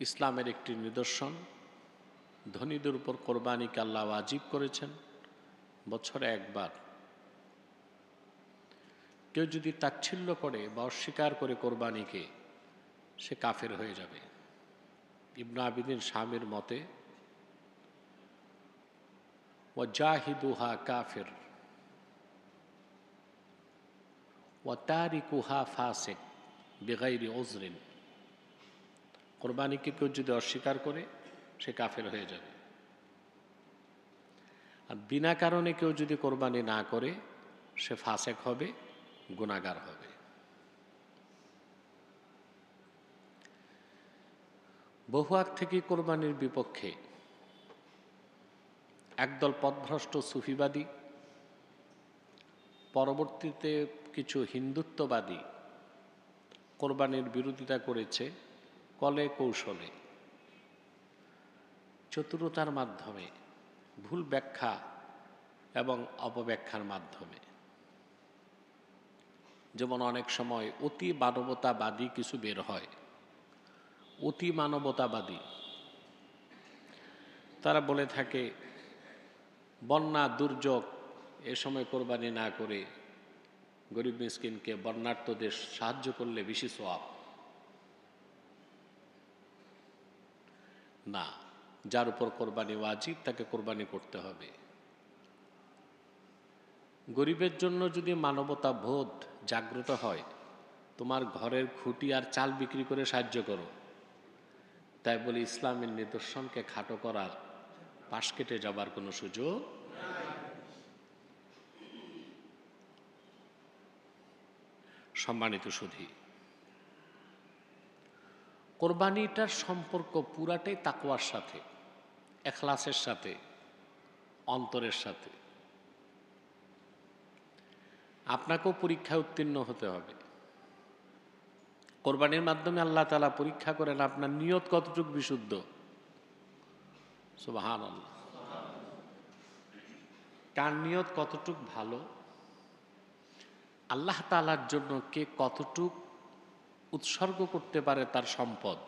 ইসলামের একটি নিদর্শন। ধনীদের উপর কোরবানিকে আল্লাহ আজীব করেছেন, বছরে একবার। কেউ যদি তাচ্ছিল্য করে বা অস্বীকার করে কোরবানিকে, সে কাফের হয়ে যাবে। ইবনা আবিদিন স্বামীর মতে ও জাহিদুহা কাফের ও তারিকুহা ফাসেক বেগাইরি ওজরিন কোরবানিকে কেউ যদি অস্বীকার করে, সে কাফের হয়ে যাবে। আর বিনা কারণে কেউ যদি কোরবানি না করে, সে ফাসেক হবে গুণাগার হবে। বহু আগ থেকে কোরবানির বিপক্ষে একদল পথভ্রষ্ট সুফিবাদী, পরবর্তীতে কিছু হিন্দুত্ববাদী কোরবানির বিরোধিতা করেছে। কলে কৌশলে। চতুরতার মাধ্যমে, ভুল ব্যাখ্যা এবং অপব্যাখ্যার মাধ্যমে। যেমন অনেক সময় অতি মানবতাবাদী কিছু বের হয়। অতি মানবতাবাদী। তারা বলে থাকে, বন্যা, দুর্যোগ, এ সময় কোরবানি না করে গরিব মিসকিনকে বন্যার্থদের সাহায্য করলে বেশি সোয়াব না, যার উপর কোরবানি ওয়াজিব, তাকে কোরবানি করতে হবে। গরিবের জন্য যদি মানবতা বোধ জাগ্রত হয়, তোমার ঘরের খুঁটি আর চাল বিক্রি করে সাহায্য করো। তাই বলে ইসলামের নিদর্শনকে খাটো করার পাশ কেটে যাবার কোনো সুযোগ সম্মানিত সুধী কোরবানিটার সম্পর্ক পুরাটাই তাকওয়ার সাথে, এখলাসের সাথে, অন্তরের সাথে। আপনাকেও পরীক্ষায় উত্তীর্ণ হতে হবে। কোরবানির মাধ্যমে আল্লাহ তালা পরীক্ষা করেন আপনার নিয়ত কতটুকু বিশুদ্ধ। সুবাহান কার নিয়ত কতটুক ভালো? আল্লাহ তালার জন্য কে কতটুক উৎসর্গ করতে পারে তার সম্পদ।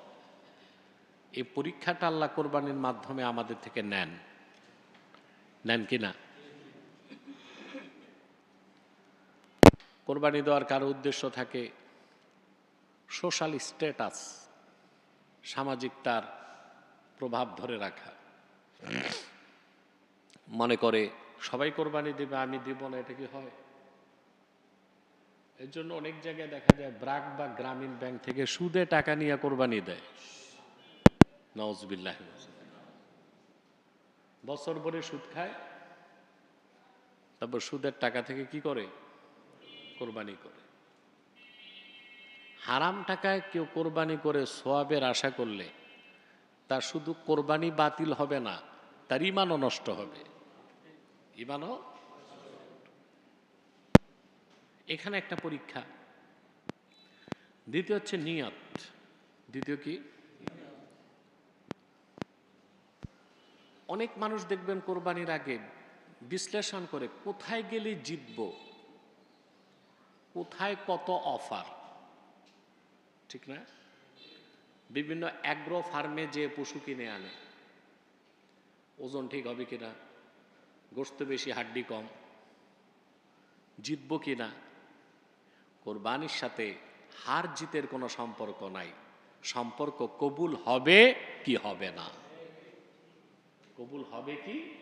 এই পরীক্ষাটা আল্লাহ কোরবানির মাধ্যমে আমাদের থেকে নেন। নেন কি না? কোরবানি দেওয়ার কারও উদ্দেশ্য থাকে সোশ্যাল স্ট্যাটাস, সামাজিক তার প্রভাব ধরে রাখা। মনে করে, সবাই কোরবানি দেবে, আমি দিব না, এটা কি হয়? এর জন্য অনেক জায়গায় দেখা যায় ব্রাক বা গ্রামীণ ব্যাংক থেকে সুদে টাকা নিয়ে কোরবানি দেয়। নওয়াজবিল্লাহ বছর ভরে সুদ খায়, তারপর সুদের টাকা থেকে কি করে? কোরবানি করে। হারাম টাকায় কেউ কোরবানি করে সোয়াবের আশা করলে, তার শুধু কোরবানি বাতিল হবে না, তার ইমানও নষ্ট হবে। ইমানও এখানে একটা পরীক্ষা। দ্বিতীয় হচ্ছে নিয়ত। দ্বিতীয় কি? অনেক মানুষ দেখবেন কোরবানির আগে বিশ্লেষণ করে, কোথায় গেলে জিতব? কোথায় কত অফার? ঠিক না? বিভিন্ন অ্যাগ্রো ফার্মে যে পশু কিনে আনে। ওজন ঠিক হবে কিনা? গোস্ত বেশি, হাড্ডি কম। জিতব কিনা? কোরবানির সাথে হার জিতের কোনো সম্পর্ক নাই। সম্পর্ক কবুল হবে কি হবে না? কবুল হবে কি?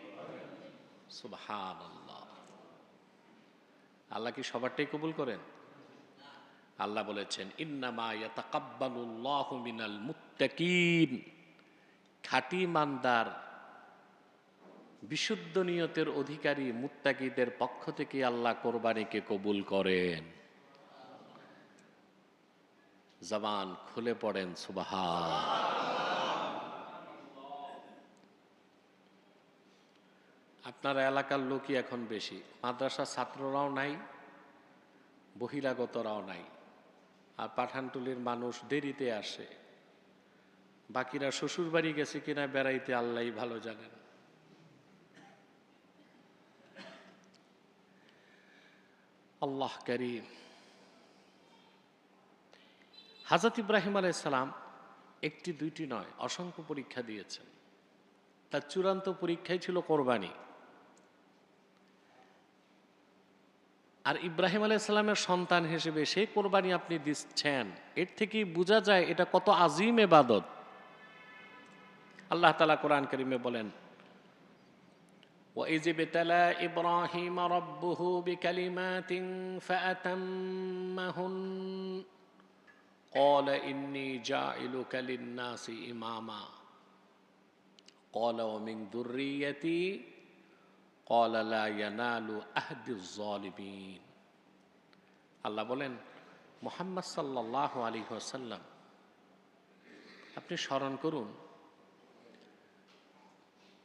আল্লাহ কি সবারটাই কবুল করেন? আল্লাহ বলেছেন মিনাল খাঁটি মানদার বিশুদ্ধ নিয়তের অধিকারী মুত্তাকিদের পক্ষ থেকে আল্লাহ কোরবানিকে কবুল করেন। জবান খুলে পড়েন সুবাহা আপনার এলাকার লোকই এখন বেশি। মাদ্রাসার ছাত্ররাও নাই, বহিরাগতরাও নাই। আর পাঠানটুলির মানুষ দেরিতে আসে। বাকিরা শ্বশুর বাড়ি গেছে কিনা বেড়াইতে আল্লাহ ভালো জানেন। আল্লাহ করিম হাজরত ইব্রাহিম আলাইসালাম একটি দুইটি নয় অসংখ্য পরীক্ষা দিয়েছেন তার চূড়ান্ত পরীক্ষাই ছিল কোরবানি আর ইব্রাহিম আলাইসাল্লামের সন্তান হিসেবে সেই কোরবানি আপনি দিচ্ছেন এর থেকেই বোঝা যায় এটা কত আজিম এবাদত আল্লাহ তালা কোরআন করিমে বলেন وإذ ابتلى إبراهيم ربه بكلمات فأتمهن قال إني جاعلك للناس إماما قال ومن ذريتي قال لا ينال أهد الظالمين আল্লাহ বলেন মোহাম্মদ সাল্লাহ আলী ওয়াসাল্লাম আপনি স্মরণ করুন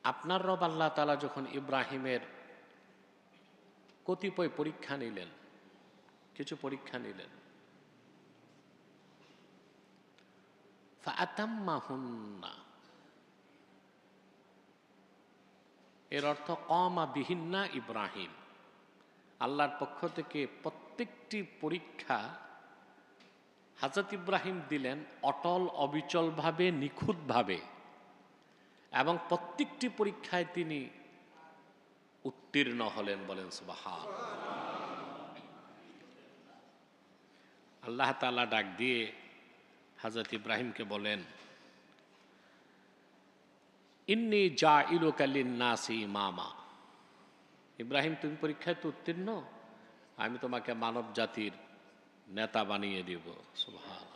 আপনার রব আল্লাহ তালা যখন ইব্রাহিমের কতিপয় পরীক্ষা নিলেন কিছু পরীক্ষা নিলেন ফাতাম্মাহুন্না এর অর্থ কমা বিহিন্না ইব্রাহিম। আল্লাহর পক্ষ থেকে প্রত্যেকটি পরীক্ষা হাজরত ইব্রাহিম দিলেন অটল, অবিচলভাবে, নিখুঁতভাবে। এবং প্রত্যেকটি পরীক্ষায় তিনি উত্তীর্ণ হলেন বলেন, সুবাহান। আল্লাহ তালা ডাক দিয়ে হাজরত ইব্রাহিমকে বলেন, ইন্নি যা ইলোকালিন নাসি মামা ইব্রাহিম, তুমি পরীক্ষায় তো উত্তীর্ণ, আমি তোমাকে মানব জাতির নেতা বানিয়ে দিব। সুভান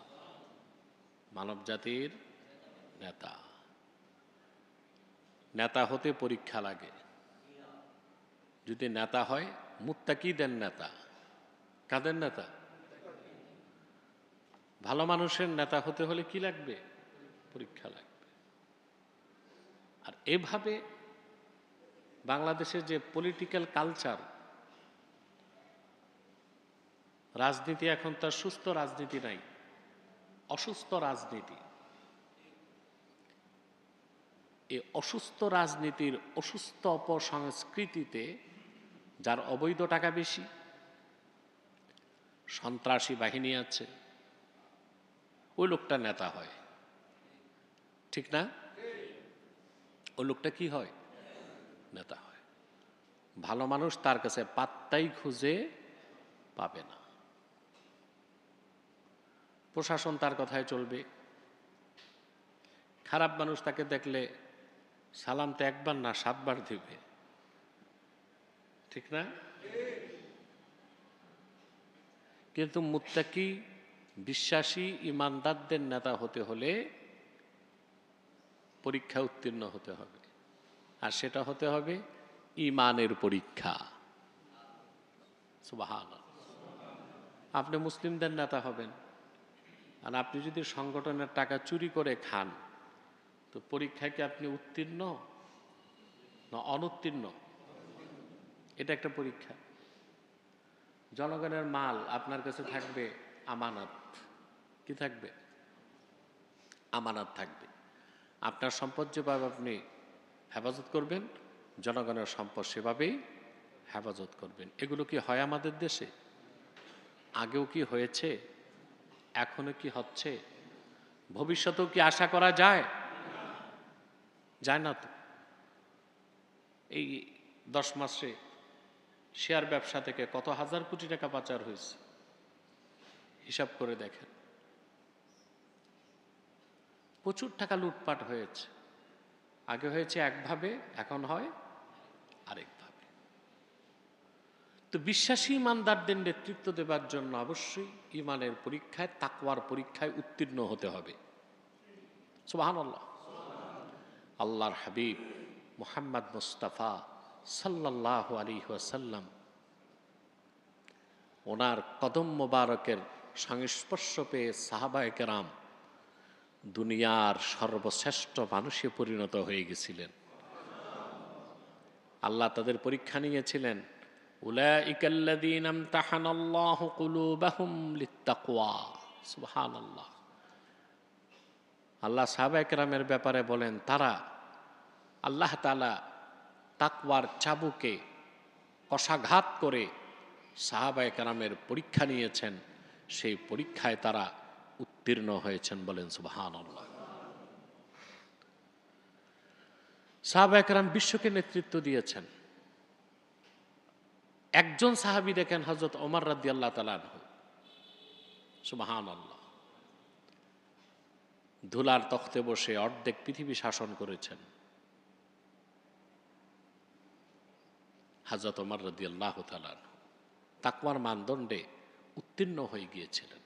মানব জাতির নেতা। নেতা হতে পরীক্ষা লাগে। যদি নেতা হয়, মুত্তাকিদের নেতা। কাদের নেতা? ভালো মানুষের নেতা হতে হলে কি লাগবে? পরীক্ষা লাগবে। আর এভাবে বাংলাদেশের যে পলিটিক্যাল কালচার রাজনীতি এখন তার সুস্থ রাজনীতি নাই, অসুস্থ রাজনীতি। এই অসুস্থ রাজনীতির অসুস্থ অপসংস্কৃতিতে যার অবৈধ টাকা বেশি, সন্ত্রাসী বাহিনী আছে ওই লোকটা নেতা হয়। ঠিক না? ওই লোকটা কি হয়? নেতা হয়। ভালো মানুষ তার কাছে পাত্তাই খুঁজে পাবে না। প্রশাসন তার কথায় চলবে। খারাপ মানুষ তাকে দেখলে সালাম তো একবার না, সাতবার দিবে। ঠিক না? কিন্তু মুত্তাকি বিশ্বাসী ইমানদারদের নেতা হতে হলে পরীক্ষা উত্তীর্ণ হতে হবে। আর সেটা হতে হবে ইমানের পরীক্ষা। আপনি মুসলিমদের নেতা হবেন। আর আপনি যদি সংগঠনের টাকা চুরি করে খান, তো পরীক্ষা কি আপনি উত্তীর্ণ? না, অনুত্তীর্ণ। এটা একটা পরীক্ষা। জনগণের মাল আপনার কাছে থাকবে। আমানত কি থাকবে? আমানত থাকবে। আপনার সম্পদ যেভাবে আপনি হেফাজত করবেন, জনগণের সম্পদ সেভাবেই হেফাজত করবেন। এগুলো কি হয় আমাদের দেশে? আগেও কি হয়েছে? এখনও কি হচ্ছে? ভবিষ্যতেও কি আশা করা যায়? যায় না তো। এই দশ মাসে শেয়ার ব্যবসা থেকে কত হাজার কোটি টাকা পাচার হয়েছে? হিসাব করে দেখেন। প্রচুর টাকা লুটপাট হয়েছে। আগে হয়েছে একভাবে, এখন হয় আরেকভাবে। তো বিশ্বাসী ইমানদারদের নেতৃত্ব দেবার জন্য অবশ্যই ইমানের পরীক্ষায়, তাকওয়ার পরীক্ষায় উত্তীর্ণ হতে হবে। সুবাহান আল্লাহ আল্লাহর হাবিব মোহাম্মদ মুস্তাফা সাল্লাহ আলী ওয়াসাল্লাম ওনার কদম মোবারকের সংস্পর্শ পেয়ে সাহাবায় কেরাম দুনিয়ার সর্বশ্রেষ্ঠ মানুষে পরিণত হয়ে গেছিলেন। আল্লাহ তাদের পরীক্ষা নিয়েছিলেন আল্লাহ সাহাবাহামের ব্যাপারে বলেন, তারা আল্লাহ তালা তাকওয়ার চাবুকে কষাঘাত করে সাহাবায় কারামের পরীক্ষা নিয়েছেন। সেই পরীক্ষায় তারা উত্তীর্ণ হয়েছেন বলেন সুবাহান সাহাব একরাম বিশ্বকে নেতৃত্ব দিয়েছেন। একজন সাহাবি দেখেন হজরত ওমর রাদি আল্লাহ তালান সুবাহান আল্লাহ ধুলার তখতে বসে অর্ধেক পৃথিবী শাসন করেছেন। হাজরত ওমর রদি আল্লাহ তাকওয়ার মানদণ্ডে উত্তীর্ণ হয়ে গিয়েছিলেন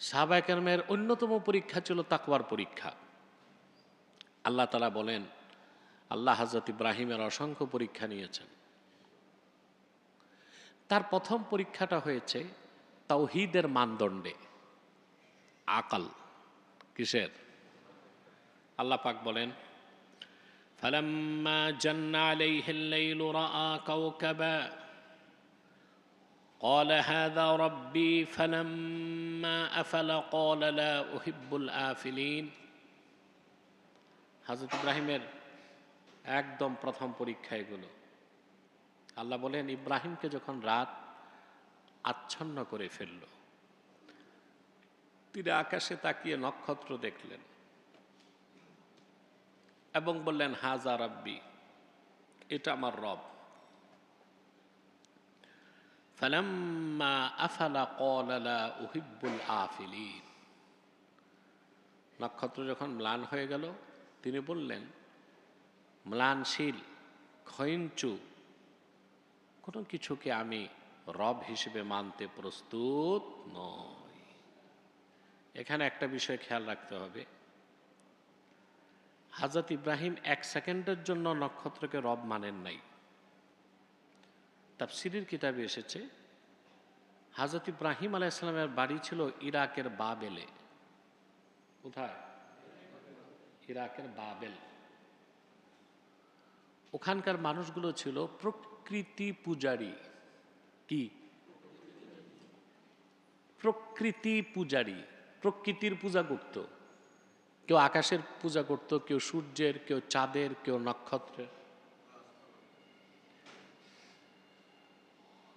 সাহাবায়কের অন্যতম পরীক্ষা ছিল তাকওয়ার পরীক্ষা আল্লাহ তালা বলেন আল্লাহ হজরত ইব্রাহিমের অসংখ্য পরীক্ষা নিয়েছেন তার প্রথম পরীক্ষাটা হয়েছে তাওহিদের মানদণ্ডে আকাল কিসের আল্লাহ পাক বলেন فلما جن عليه الليل راى كوكبا قال هذا ربي فلما افل قال لا احب الافلين হজরত ইব্রাহিমের একদম প্রথম পরীক্ষা এগুলো আল্লাহ বলেন ইব্রাহিমকে যখন রাত আচ্ছন্ন করে ফেলল তিনি আকাশে তাকিয়ে নক্ষত্র দেখলেন এবং বললেন হাজা রব্বি এটা আমার রব নক্ষত্র যখন ম্লান হয়ে গেল, তিনি বললেন, ম্লানশীল, ক্ষয়ঞ্চু, কোনো কিছুকে আমি রব হিসেবে মানতে প্রস্তুত নয় এখানে একটা বিষয় খেয়াল রাখতে হবে। হাজরত ইব্রাহিম এক সেকেন্ডের জন্য নক্ষত্রকে রব মানেন নাই। তাফসিরির কিতাবে এসেছে, হাজরত ইব্রাহিম আলাইসালামের বাড়ি ছিল ইরাকের বাবেলে। কোথায়? ইরাকের বাবেল। ওখানকার মানুষগুলো ছিল প্রকৃতি পূজারী। কি? প্রকৃতি পূজারী। প্রকৃতির পূজা করত। কেউ আকাশের পূজা করত, কেউ সূর্যের, কেউ চাঁদের, কেউ নক্ষত্রের।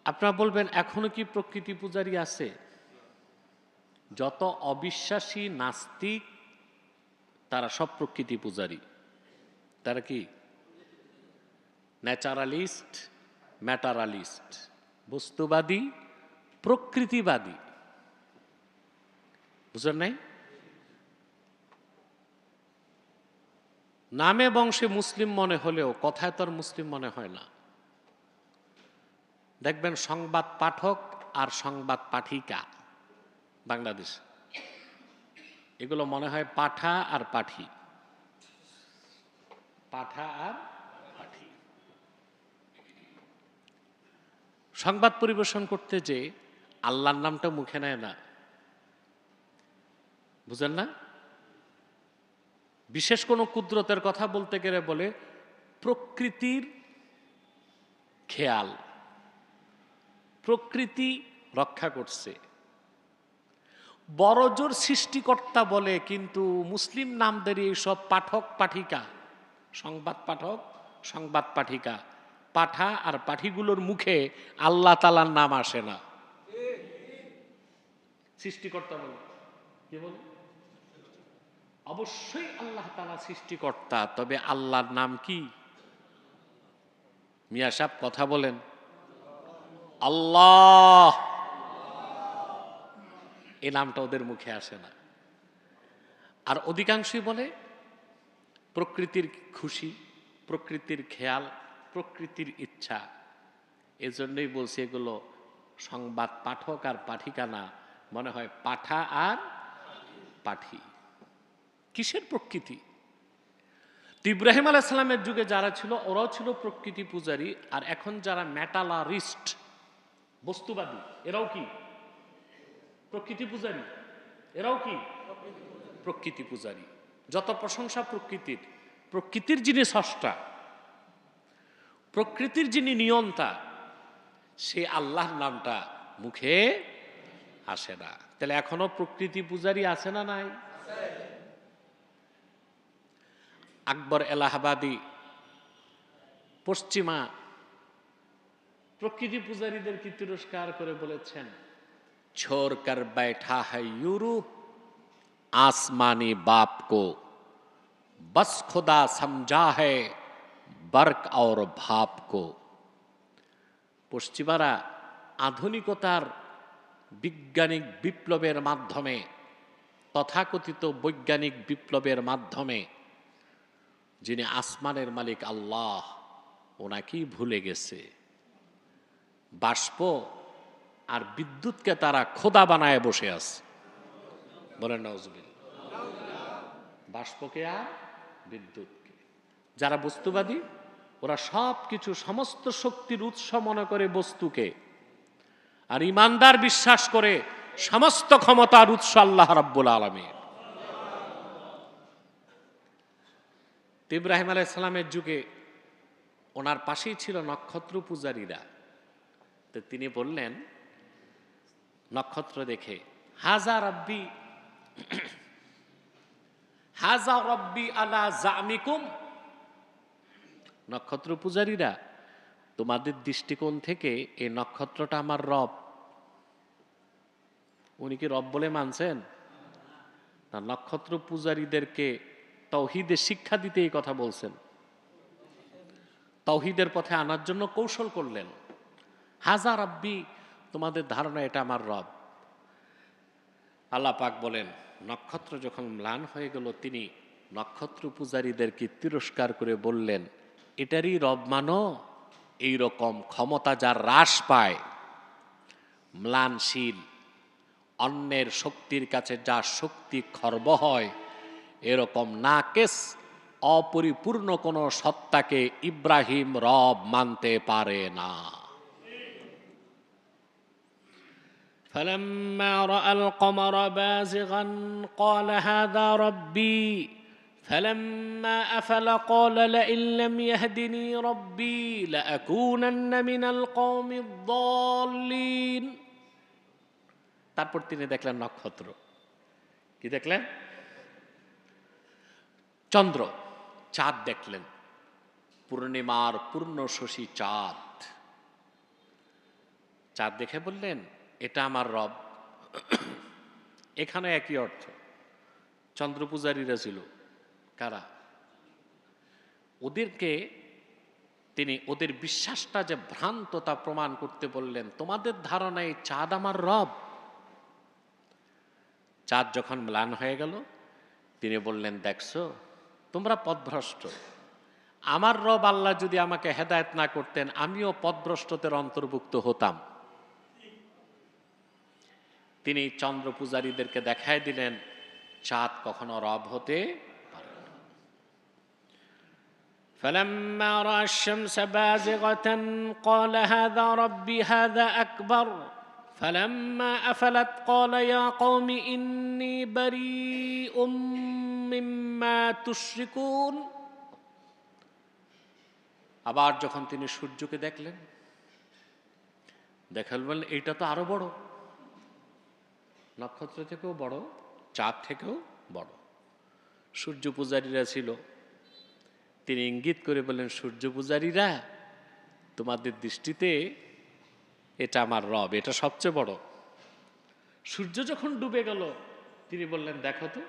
আপনারা বলবেন, এখনও কি প্রকৃতি পূজারী আছে? যত অবিশ্বাসী নাস্তিক, তারা সব প্রকৃতি পূজারী। তারা কি? ন্যাচারালিস্ট, ম্যাটারালিস্ট, বস্তুবাদী, প্রকৃতিবাদী। বুঝলেন নাই? নামে বংশে মুসলিম মনে হলেও, কথায় তো আর মুসলিম মনে হয় না। দেখবেন সংবাদ পাঠক আর সংবাদ পাঠিকা, বাংলাদেশ। এগুলো মনে হয় পাঠা আর পাঠি। পাঠা আর পাঠি। সংবাদ পরিবেশন করতে যে আল্লাহর নামটা মুখে নেয় না, বুঝেন না? বিশেষ কোনো কুদরতের কথা বলতে গেলে বলে প্রকৃতির খেয়াল। প্রকৃতি রক্ষা করছে। বড়জোর সৃষ্টিকর্তা বলে কিন্তু মুসলিম নামদের এইসব পাঠক পাঠিকা, সংবাদ পাঠক, সংবাদ পাঠিকা, পাঠা আর পাঠিগুলোর মুখে আল্লাহ তালার নাম আসে না। সৃষ্টিকর্তা বলে। কি বলে? অবশ্যই আল্লাহ তালা সৃষ্টিকর্তা, তবে আল্লাহর নাম কি? মিয়া সাহেব কথা বলেন। আল্লাহ। এই নামটা ওদের মুখে আসে না। আর অধিকাংশই বলে, প্রকৃতির খুশি, প্রকৃতির খেয়াল, প্রকৃতির ইচ্ছা। এজন্যই বলছি এগুলো সংবাদ পাঠক আর পাঠিকা না মনে হয় পাঠা আর পাঠি। কিসের প্রকৃতি? তো ইব্রাহিম আলাইসালামের যুগে যারা ছিল, ওরাও ছিল প্রকৃতি পূজারী, আর এখন যারা ম্যাটালারিস্ট বস্তুবাদী, এরাও কি? প্রকৃতি পূজারী, এরাও কি? প্রকৃতি পূজারী। যত প্রশংসা প্রকৃতির প্রকৃতির যিনি স্রষ্টা, প্রকৃতির যিনি নিয়ন্তা, সে আল্লাহর নামটা মুখে আসে না। তাহলে এখনও প্রকৃতি পূজারী আছে না নাই? আকবর এলাহাবাদী, পশ্চিমা প্রকৃতি পূজারীদেরকে তিরস্কার করে বলেছেন छोड़ कर बैठा है यूरोप आसमानी बाप को बस खुदा समझा है बर्क और भाप को পশ্চিমারা আধুনিকতার বৈজ্ঞানিক বিপ্লবের মাধ্যমে তথাকথিত বৈজ্ঞানিক বিপ্লবের মাধ্যমে যিনি আসমানের মালিক আল্লাহ ওনাকেই ভুলে গেছে বাষ্প আর বিদ্যুৎকে তারা খোদা বানায় বসে আছে। বলেন নজবিল বাষ্পকে আর বিদ্যুৎকে। যারা বস্তুবাদী, ওরা সব কিছু সমস্ত শক্তির উৎস মনে করে বস্তুকে। আর ইমানদার বিশ্বাস করে সমস্ত ক্ষমতার উৎস আল্লাহ রাব্বুল আলমীর ইব্রাহিম আলাইসালামের যুগে ওনার পাশেই ছিল নক্ষত্র পূজারীরা তো তিনি বললেন, নক্ষত্র দেখে, হাজা রব্বি হাজা রব্বি আলা জামিকুম। নক্ষত্র পূজারীরা, তোমাদের দৃষ্টিকোণ থেকে এই নক্ষত্রটা আমার রব। উনি কি রব বলে মানছেন? না, নক্ষত্র পূজারীদেরকে তৌহিদের শিক্ষা দিতে এই কথা বলছেন। তৌহিদের পথে আনার জন্য কৌশল করলেন। হাজার আব্বি তোমাদের ধারণা এটা আমার রব। আল্লাহ পাক বলেন, নক্ষত্র যখন ম্লান হয়ে গেল, তিনি নক্ষত্র পূজারীদেরকে তিরস্কার করে বললেন, এটারই রব মানো এই রকম ক্ষমতা যার হ্রাস পায়। ম্লানশীল, অন্যের শক্তির কাছে যা শক্তি খর্ব হয়, এরকম নাকেস, অপরিপূর্ণ কোনো সত্তাকে ইব্রাহিম রব মানতে পারে না। فلما راى القمر بازغا قال هذا ربي فلما افل قال لئن لم يهدني ربي لاكونن من القوم الضالين তারপর তিনি দেখলেন নক্ষত্র কি দেখলেন চন্দ্র চাঁদ দেখলেন পূর্ণিমার পূর্ণ শশী চাঁদ চাঁদ দেখে বললেন এটা আমার রব। এখানে একই অর্থ। চন্দ্র পূজারীরা ছিল। কারা? ওদেরকে তিনি, ওদের বিশ্বাসটা যে ভ্রান্ত তা প্রমাণ করতে বললেন, তোমাদের ধারণায় চাঁদ আমার রব। চাঁদ যখন ম্লান হয়ে গেল, তিনি বললেন, দেখছ, তোমরা পদভ্রষ্ট। আমার রব আল্লাহ যদি আমাকে হেদায়ত না করতেন, আমিও পথভ্রষ্টদের অন্তর্ভুক্ত হতাম। তিনি চন্দ্র পূজারীদেরকে দেখায় দিলেন চাঁদ কখনো রব হতে পারে না। فلما راى الشمس بازغه قال هذا ربي هذا اكبر فلما افلت قال يا قوم اني بريء مما تشركون আবার যখন তিনি সূর্যকে দেখলেন দেখাল বললেন এইটা তো আরো বড় নক্ষত্র থেকেও বড়, চাঁদ থেকেও বড়। সূর্য পূজারীরা ছিল। তিনি ইঙ্গিত করে বললেন, সূর্য পূজারীরা, তোমাদের দৃষ্টিতে এটা আমার রব, এটা সবচেয়ে বড়। সূর্য যখন ডুবে গেল, তিনি বললেন, দেখো তো,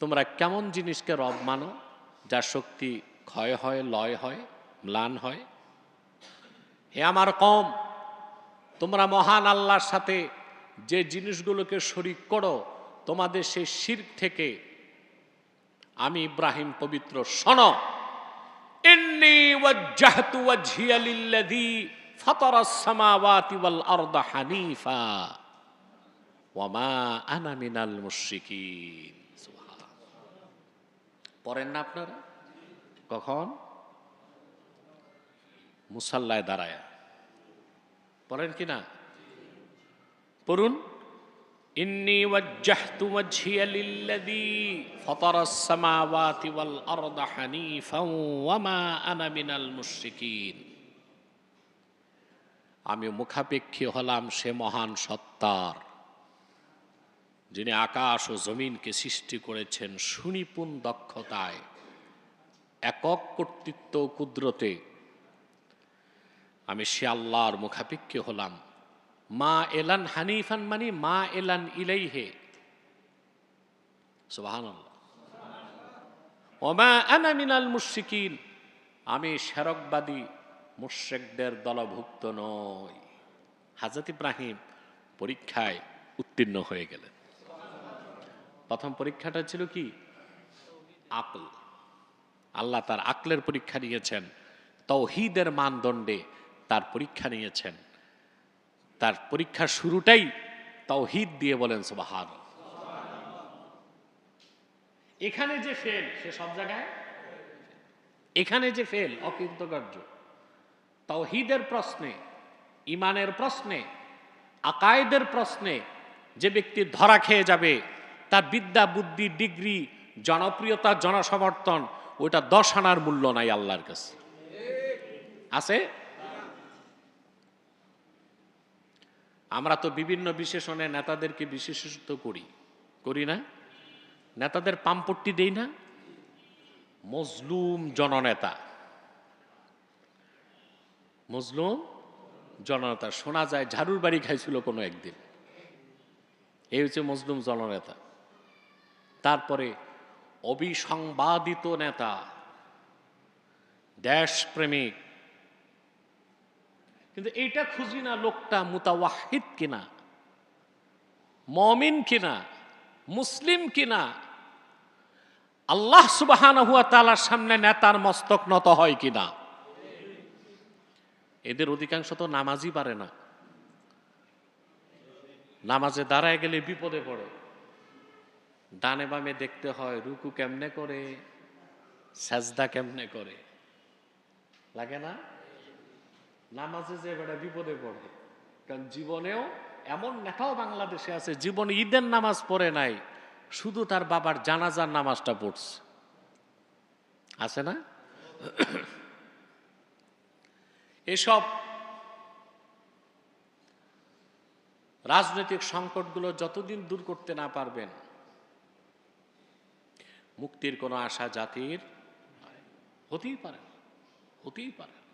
তোমরা কেমন জিনিসকে রব মানো, যার শক্তি ক্ষয় হয়, লয় হয়, ম্লান হয়? হে আমার কম তোমরা মহান আল্লাহর সাথে যে জিনিসগুলোকে শরিক করো, তোমাদের সেই শির থেকে আমি ইব্রাহিম পবিত্র শোনো। হানিফা ওয়া মা আনা মিনাল মুশরিকিন। পড়েন না আপনারা? কখন? মুসাল্লায় দাঁড়ায়। পড়েন কি না পড়ুন إني وجهت وجهي للذي فطر السماوات والأرض حنيفا وما أنا من المشركين আমি মুখাপেক্ষী হলাম সে মহান সত্তার যিনি আকাশ ও জমিনকে সৃষ্টি করেছেন সুনিপুণ দক্ষতায় একক কর্তৃত্ব ও কুদরতে আমি সে আল্লাহর মুখাপেক্ষী হলাম। মা এলান হানিফান মানে মা এলান ইলাইহে। সুবাহান ওমা আনা আমি শেরকবাদী মুশ্রেকদের দলভুক্ত নই। হাজরত ইব্রাহিম পরীক্ষায় উত্তীর্ণ হয়ে গেলেন। প্রথম পরীক্ষাটা ছিল কি? আকল। আল্লাহ তার আকলের পরীক্ষা নিয়েছেন। তৌহিদের মানদণ্ডে তার পরীক্ষা নিয়েছেন। তার পরীক্ষার শুরুটাই তৌহিদ দিয়ে বলেন সুবাহান এখানে যে ফেল, সে সব জায়গায়? এখানে যে ফেল, অকৃতকার্য। তৌহিদের প্রশ্নে ইমানের প্রশ্নে, আকায়েদের প্রশ্নে যে ব্যক্তি ধরা খেয়ে যাবে, তার বিদ্যা, বুদ্ধি, ডিগ্রি, জনপ্রিয়তা, জনসমর্থন ওইটা দশ আনার মূল্য নাই আল্লাহর কাছে। আছে? আমরা তো বিভিন্ন বিশেষণে নেতাদেরকে বিশেষিত করি। করি না? নেতাদের পাম্পট্টি দেই না? মজলুম জননেতা। মজলুম জননেতা। শোনা যায় ঝাড়ুর বাড়ি খাইছিল কোনো একদিন। এই হচ্ছে মজলুম জননেতা। তারপরে অবিসংবাদিত নেতা, দেশপ্রেমিক কিন্তু এইটা খুঁজি না লোকটা মুতাওয়াহিদ কিনা, মমিন কিনা, মুসলিম কিনা। আল্লাহ সুবাহান হুয়া তালার সামনে নেতার মস্তক নত হয় কিনা? এদের অধিকাংশ তো নামাজই পারে না। নামাজে দাঁড়ায় গেলে বিপদে পড়ে। ডানে বামে দেখতে হয়, রুকু কেমনে করে, সাজদা কেমনে করে? লাগে না? নামাজে যে বেটা বিপদে পড়ে কারণ জীবনেও এমন নেতাও বাংলাদেশে আছে, জীবনে ঈদের নামাজ পড়ে নাই, শুধু তার বাবার জানাজার নামাজটা পড়ছে আছে না এসব রাজনৈতিক সংকটগুলো যতদিন দূর করতে না পারবেন, মুক্তির কোনো আশা জাতির। হতেই পারে হতেই পারে।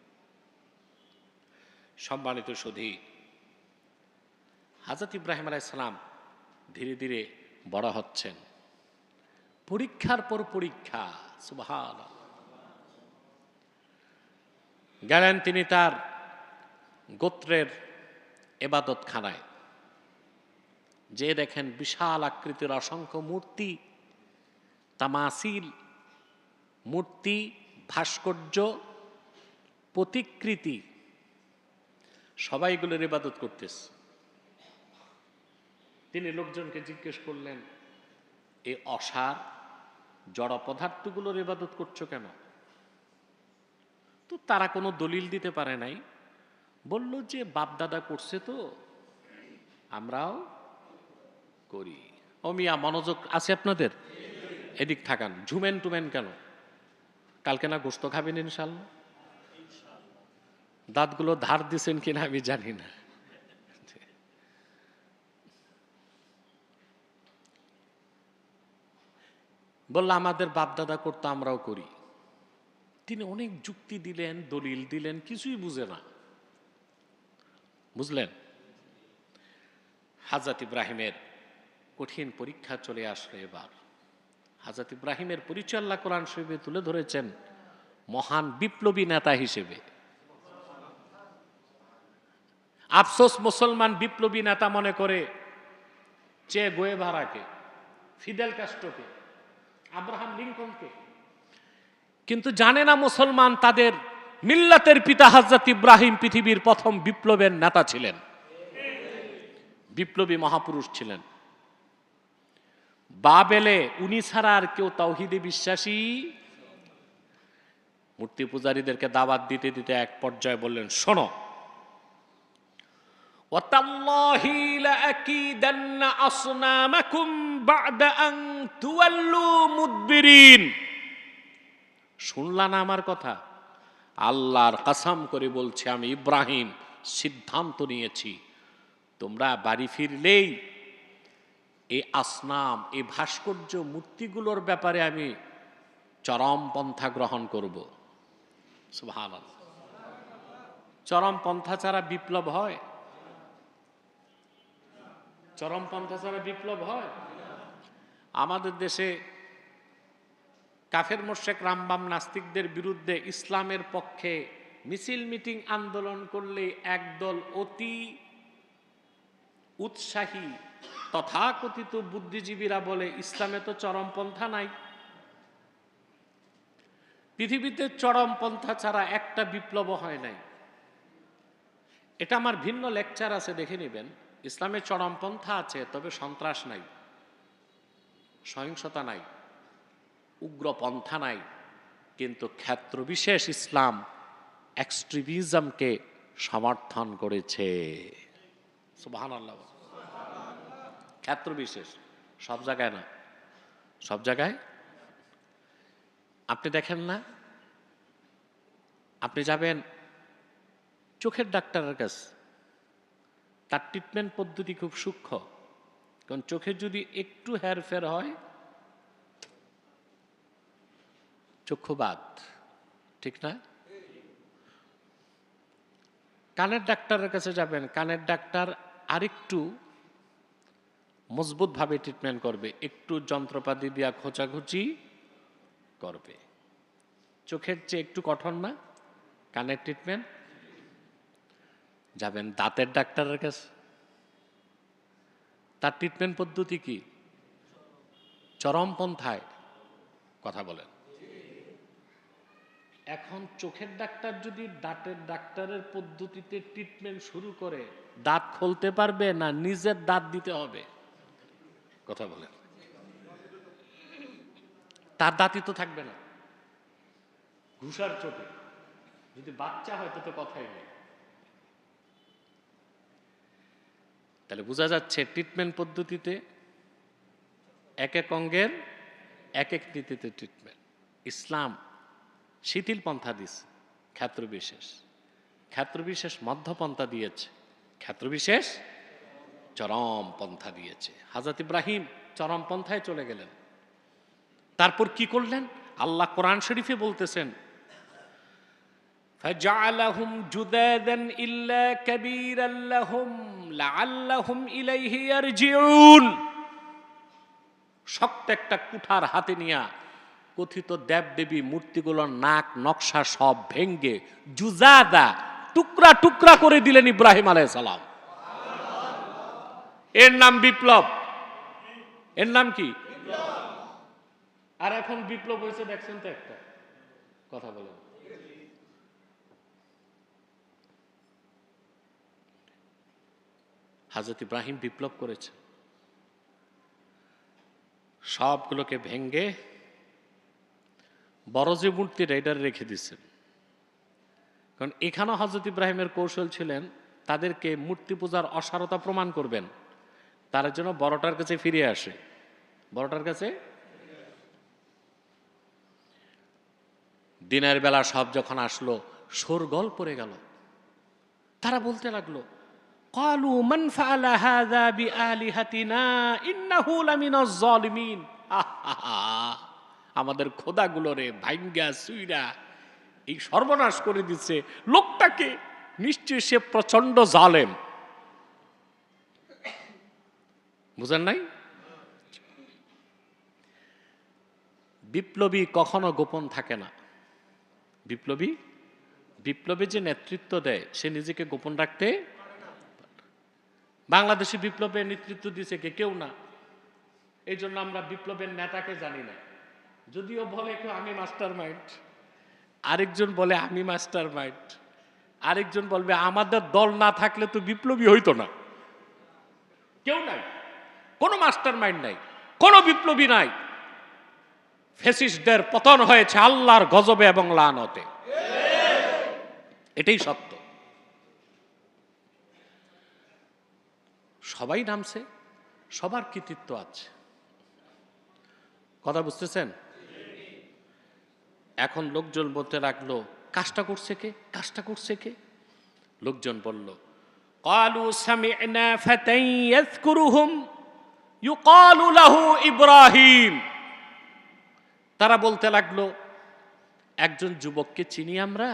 সম্মানিত সুধী। হাজরত ইব্রাহিম আলাইসালাম ধীরে ধীরে বড় হচ্ছেন। পরীক্ষার পর পরীক্ষা সুবহান গেলেন তিনি তার গোত্রের এবাদত খানায় যে দেখেন বিশাল আকৃতির অসংখ্য মূর্তি, তামাসিল, মূর্তি, ভাস্কর্য, প্রতিকৃতি সবাইগুলোর ইবাদত করতেছে। তিনি লোকজনকে জিজ্ঞেস করলেন এই অসার, জড় পদার্থগুলোর ইবাদত করছ কেন? তো তারা কোনো দলিল দিতে পারে নাই। বলল যে, বাপদাদা করছে তো, আমরাও করি। ও মিয়া, মনোযোগ আছে আপনাদের? এদিক থাকান, ঝুমেন টুমেন কেন? কালকে না গোস্ত খাবেন ইনশাল্লাহ? দাঁতগুলো ধার দিছেন কিনা আমি জানি না। বলল, আমাদের বাপদাদা করতো, আমরাও করি। তিনি অনেক যুক্তি দিলেন, দলিল দিলেন, কিছুই বুঝে না। বুঝলেন? হাজরত ইব্রাহিমের কঠিন পরীক্ষা চলে আসলো এবার। হাজরত ইব্রাহিমের পরিচয় আল্লাহ কোরআন শরীফে তুলে ধরেছেন, মহান বিপ্লবী নেতা হিসেবে। আফসোস মুসলমান বিপ্লবী নেতা মনে করে চে গোয়েভারাকে, ফিদেল কাস্টোকে, আব্রাহাম লিঙ্কনকে। কিন্তু জানে না মুসলমান তাদের মিল্লাতের পিতা হাজরত ইব্রাহিম পৃথিবীর প্রথম বিপ্লবের নেতা ছিলেন। বিপ্লবী মহাপুরুষ ছিলেন। বাবেলে উনি ছাড়া আর কেউ তাওহিদে বিশ্বাসী? মূর্তি পূজারীদেরকে দাওয়াত দিতে দিতে এক পর্যায়ে বললেন, শোনো وتالله لأكيدن أصنامكم بعد أن تولوا مدبرين শুনলা না আমার কথা আল্লাহর কাসাম করে বলছে আমি ইব্রাহিম সিদ্ধান্ত নিয়েছি তোমরা বাড়ি ফিরলেই এই আসনাম এই ভাস্কর্য মূর্তিগুলোর ব্যাপারে আমি চরম পন্থা গ্রহণ করব সুবহানাল্লাহ চরম পন্থা ছাড়া বিপ্লব হয় চরমপন্থা ছাড়া বিপ্লব হয়? আমাদের দেশে কাফের মোশেক রামবাম নাস্তিকদের বিরুদ্ধে ইসলামের পক্ষে মিছিল মিটিং আন্দোলন করলে একদল অতি উৎসাহী, তথাকথিত বুদ্ধিজীবীরা বলে, ইসলামে তো চরমপন্থা নাই। পৃথিবীতে চরমপন্থা ছাড়া একটা বিপ্লব হয় নাই। এটা আমার ভিন্ন লেকচার আছে, দেখে নেবেন। ইসলামে চরমপন্থা আছে, তবে সন্ত্রাস নাই, সহিংসতা নাই, উগ্রপন্থা নাই, কিন্তু ক্ষেত্রবিশেষ ইসলাম এক্সট্রিমিজমকে সমর্থন করেছে। ক্ষেত্রবিশেষ, সব জায়গায় না। সব জায়গায়? আপনি দেখেন না? আপনি যাবেন চোখের ডাক্তারের কাছে। তার ট্রিটমেন্ট পদ্ধতি খুব সূক্ষ্ম। কারণ চোখে যদি একটু হেরফের হয় চক্ষুবাদ ঠিক না? কানের ডাক্তারের কাছে যাবেন, কানের ডাক্তার আরেকটু মজবুতভাবে ট্রিটমেন্ট করবে, একটু যন্ত্রপাতি দিয়া খোঁচাখুচি করবে। চোখের চেয়ে একটু কঠোর না, কানের ট্রিটমেন্ট যাবেন দাঁতের ডাক্তারের কাছে? তার ট্রিটমেন্ট পদ্ধতি কি? চরমপন্থায় কথা বলেন। এখন চোখের ডাক্তার যদি দাঁতের ডাক্তারের পদ্ধতিতে ট্রিটমেন্ট শুরু করে, দাঁত খুলতে পারবে না, নিজের দাঁত দিতে হবে? কথা বলেন। তার দাঁতই তো থাকবে না। ঘুষার চোখে। যদি বাচ্চা হয় তো কথাই নেই। তাহলে বোঝা যাচ্ছে ট্রিটমেন্ট পদ্ধতিতে এক এক অঙ্গের এক এক নীতিতে ট্রিটমেন্ট ইসলাম শিথিল পন্থা দিছে ক্ষেত্রবিশেষ। ক্ষেত্রবিশেষ মধ্যপন্থা দিয়েছে, ক্ষেত্রবিশেষ চরম পন্থা দিয়েছে। হাজরত ইব্রাহিম চরম পন্থায় চলে গেলেন। তারপর কি করলেন? আল্লাহ কোরআন শরীফে বলতেছেন فجعلهم جذاذا إلا كبيرا لهم لعلهم إليه يرجعون শক্ত একটা কুঠার হাতে নিয়া কথিত দেবদেবী মূর্তিগুলোর নাক নকশা সব ভেঙ্গে জুজাদা টুকরা টুকরা করে দিলেন ইব্রাহিম আলাই সালাম এর নাম বিপ্লব এর নাম কি আর এখন বিপ্লব হয়েছে দেখছেন তো একটা কথা বলেন হাজরত ইব্রাহিম বিপ্লব করেছে। সবগুলোকে ভেঙ্গে বড় যে মূর্তি রাইডার রেখে দিচ্ছেন কারণ এখানেও হজরত ইব্রাহিমের কৌশল ছিলেন, তাদেরকে মূর্তি পূজার অসারতা প্রমাণ করবেন। তার জন্য বড়টার কাছে ফিরে আসে। বড়টার কাছে? দিনের বেলা সব যখন আসলো, শোরগল পড়ে গেল। তারা বলতে লাগল মান ফাআলা হাযা বিআলিহাতিনা ইন্নাহু লামিনাজ জালিমিন আহাহা। আমাদের খোদাগুলো রে ভাঙ্গা সুইরা, এই সর্বনাশ করে দিচ্ছে। লোকটাকে নিশ্চয় সে প্রচণ্ড জালেম। বুঝেন নাই? বিপ্লবী কখনো গোপন থাকে না। বিপ্লবী বিপ্লবী যে নেতৃত্ব দেয়, সে নিজেকে গোপন রাখতে বাংলাদেশে বিপ্লবের নেতৃত্ব দিয়েছে কে? কেউ না। এই জন্য আমরা বিপ্লবের নেতাকে জানি না। যদিও বলে কেউ আমি মাস্টার মাইন্ড আরেকজন বলে আমি মাস্টার মাইন্ড আরেকজন বলবে আমাদের দল না থাকলে তো বিপ্লবী হইতো না। কেউ নাই। কোনো মাস্টার মাইন্ড নাই, কোনো বিপ্লবী নাই। ফেসিস্টদের পতন হয়েছে আল্লাহর গজবে এবং লানতে। এটাই সত্য। সবাই নামছে সবার কৃতিত্ব আছে কথা বুঝতেছেন এখন লোকজন বলতে লাগলো কাজটা করছে কে কাজটা করছে কে লোকজন বলল قالوا سمعنا فتى يذكرهم يقال له ইব্রাহিম তারা বলতে লাগলো একজন যুবককে চিনি আমরা